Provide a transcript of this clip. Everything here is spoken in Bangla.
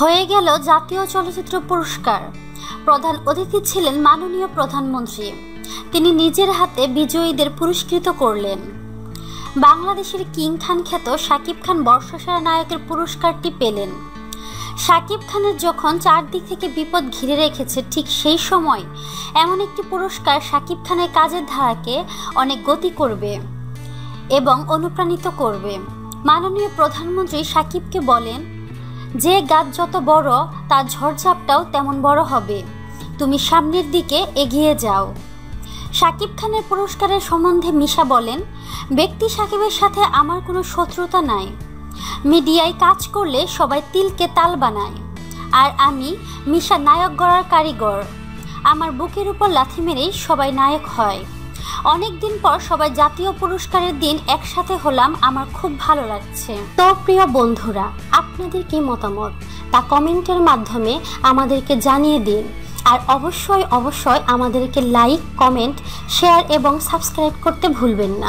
হয়ে গেল জাতীয় চলচ্চিত্র পুরস্কার। প্রধান অতিথি ছিলেন মাননীয় প্রধানমন্ত্রী। তিনি নিজের হাতে বিজয়ীদের পুরস্কৃত করলেন। বাংলাদেশের কিং খান খ্যাত শাকিব খান বর্ষসেরা নায়কের পুরস্কারটি পেলেন। শাকিব খানের যখন চারদিক থেকে বিপদ ঘিরে রেখেছে ঠিক সেই সময় এমন একটি পুরস্কার শাকিব খানের কাজের ধারাকে অনেক গতি করবে এবং অনুপ্রাণিত করবে। মাননীয় প্রধানমন্ত্রী সাকিবকে বলেন যে গাছ যত বড়, তার ঝড়ঝাপটাও তেমন বড় হবে। তুমি সামনের দিকে এগিয়ে যাও। সাকিব খানের পুরস্কারের সম্বন্ধে মিশা বলেন, ব্যক্তি সাকিবের সাথে আমার কোনো শত্রুতা নাই। মিডিয়ায় কাজ করলে সবাই তিলকে তাল বানায়। আর আমি মিশা নায়ক গড়ার কারিগর। আমার বুকের উপর লাথি মেরেই সবাই নায়ক হয়। অনেক দিন পর সবাই জাতীয় পুরস্কারের দিন একসাথে হলাম, আমার খুব ভালো লাগছে। তো প্রিয় বন্ধুরা, আপনাদের কি মতামত? তা কমেন্টের মাধ্যমে আমাদেরকে জানিয়ে দিন। আর অবশ্যই অবশ্যই আমাদেরকে লাইক, কমেন্ট, শেয়ার এবং সাবস্ক্রাইব করতে ভুলবেন না।